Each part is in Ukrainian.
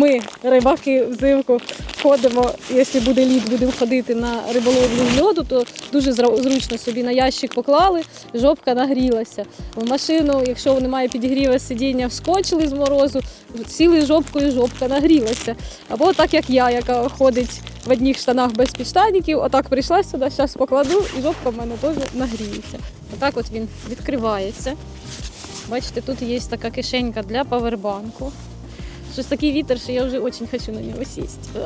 Ми, рибаки, взимку ходимо, якщо буде лід, будемо ходити на риболовлю льоду, то дуже зручно собі на ящик поклали, жопка нагрілася. В машину, якщо немає підігріва сидіння, вскочили з морозу, сіли жопкою, жопка нагрілася. Або так як я, яка ходить в одних штанах без підштанників, отак прийшла сюди, зараз покладу, і жопка в мене теж нагріється. Отак от він відкривається. Бачите, тут є така кишенька для павербанку. Щось такий вітер, що я вже дуже хочу на нього сісти.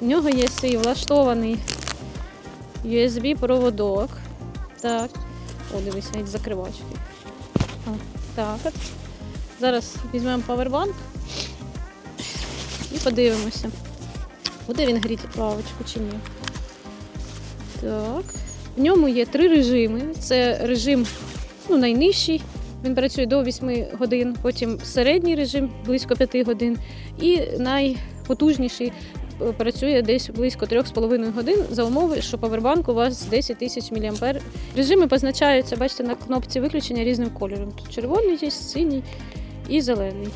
У нього є свій влаштований USB-проводок. Так. О, дивись, навіть закривачки. О, так. Зараз візьмемо павербанк і подивимося, буде він гріти лавочку чи ні. Так. В ньому є три режими. Це режим ну, найнижчий, він працює до 8 годин, потім середній режим близько 5 годин, і найпотужніший е, працює десь близько 3,5 годин за умови, що павербанк у вас 10 тисяч мА. Режими позначаються, бачите, на кнопці виключення різним кольором. Тут червоний є, синій і зелений.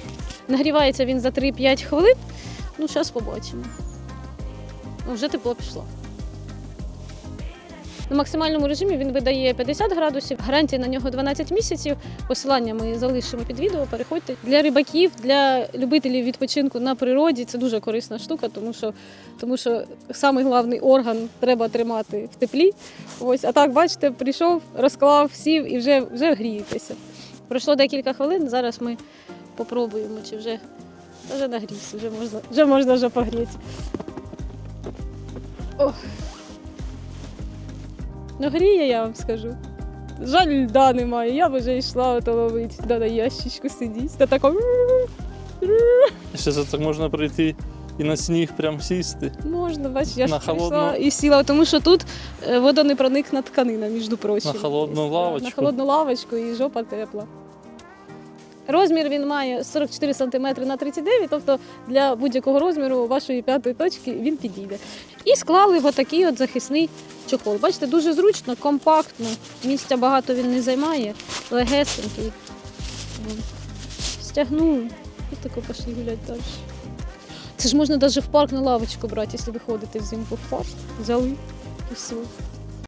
Нагрівається він за 3-5 хвилин. Ну, зараз побачимо. Ну, вже тепло пішло. На максимальному режимі він видає 50 градусів, гарантія на нього 12 місяців. Посилання ми залишимо під відео. Переходьте для рибаків, для любителів відпочинку на природі. Це дуже корисна штука, тому що, тому що самий головний орган треба тримати в теплі. Ось, а так, бачите, прийшов, розклав, сів і вже, вже грієтеся. Пройшло декілька хвилин. Зараз ми попробуємо, чи вже, вже нагрівся, вже можна, вже можна вже погріти. Ох. Ну гріє, я вам скажу. Жаль, льда немає. Я б вже йшла ото ловити, да на ящичку сидіти. Та тако Ще за так можна прийти і на сніг прям сісти. можна, бачиш, я ж прийшла і сіла, тому що тут е, водонепроникна тканина, між прочим. На холодну лавочку. На холодну лавочку і жопа тепла. Розмір він має 44 см на 39, тобто для будь-якого розміру вашої п'ятої точки він підійде. І склали в отакий от захисний чохол. Бачите, дуже зручно, компактно, місця багато він не займає, легесенький. Стягнув і тако пішли гуляти далі. Це ж можна навіть в парк на лавочку брати, якщо ви ходите взимку в парк. Взяли і все.